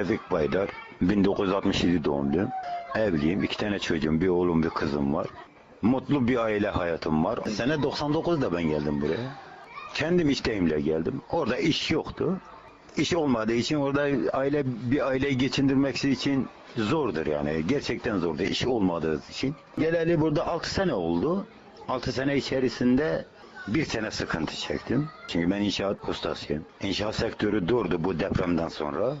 Tevfik Baydar, 1967 doğumluyum. Evliyim, iki tane çocuğum, bir oğlum, bir kızım var. Mutlu bir aile hayatım var. Sene 99'da ben geldim buraya. Kendim isteğimle geldim. Orada iş yoktu. İş olmadığı için orada aile bir aileyi geçindirmek için zordur yani. Gerçekten zordur iş olmadığı için. Geleli burada 6 sene oldu. 6 sene içerisinde bir sene sıkıntı çektim. Çünkü ben inşaat ustasıyım. İnşaat sektörü durdu bu depremden sonra.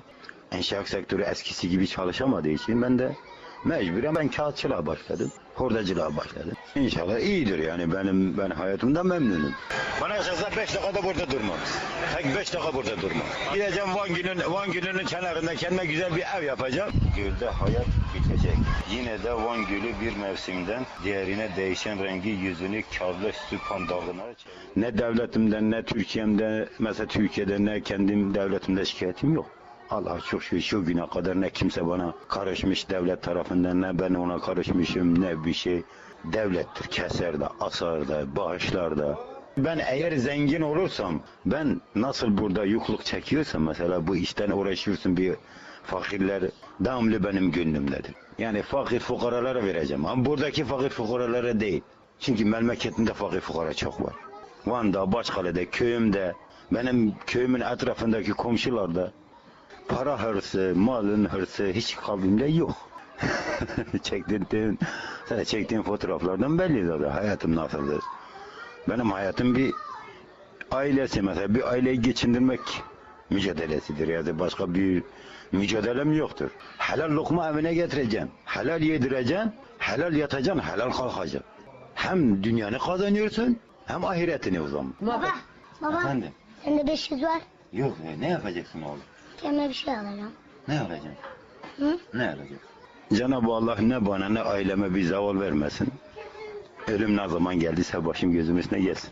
İnşaat sektörü eskisi gibi çalışamadığı için ben de mecburen ben kağıtçılığa başladım. Hordacılığa başladım. İnşallah iyidir yani benim ben hayatımda memnunum. Bana kalsa 5 dakikada burada durmam. Tek 5 dakika burada durmam. Gideceğim Van Gölü'nün Van Gölü'nün kenarında kendime güzel bir ev yapacağım. Gölde hayat bitecek. Yine de Van Gölü bir mevsimden diğerine değişen rengi yüzünü karlı süpan dağına Ne devletimden ne Türkiye'mde mesela Türkiye'de ne kendim devletimde şikayetim yok. Allah çok şükür şu güne kadar ne kimse bana karışmış devlet tarafından ne ben ona karışmışım ne bir şey. Devlettir keser de asar da bağışlar da. Ben eğer zengin olursam ben nasıl burada yokluk çekiyorsam mesela bu işten uğraşıyorsun bir fakirler devamlı benim gönlümdedir. Yani fakir fukaralara vereceğim ama buradaki fakir fukaralara değil. Çünkü memleketimde fakir fukara çok var. Van'da, Başkale'de, köyümde, benim köyümün etrafındaki komşularda para hırsı, malın hırsı hiç kalbimde yok. sana çektiğim fotoğraflardan belli zaten hayatım nasıldır. Benim hayatım bir ailesi mesela bir aileyi geçindirmek mücadelesidir ya da başka bir mücadelem yoktur. Helal lokma evine getireceksin, helal yedireceksin, helal yatacaksın, helal kalkacaksın. Hem dünyanı kazanıyorsun hem ahiretini o zaman. Baba, baba. Efendim? Sende 500 var. Yok ne yapacaksın oğlum? Kendime bir şey alacağım. Ne alacaksın? Hı? Ne alacaksın? Cenab-ı Allah ne bana ne aileme bir zaval vermesin. Ölüm ne zaman geldiyse başım gözüm üstüne gelsin.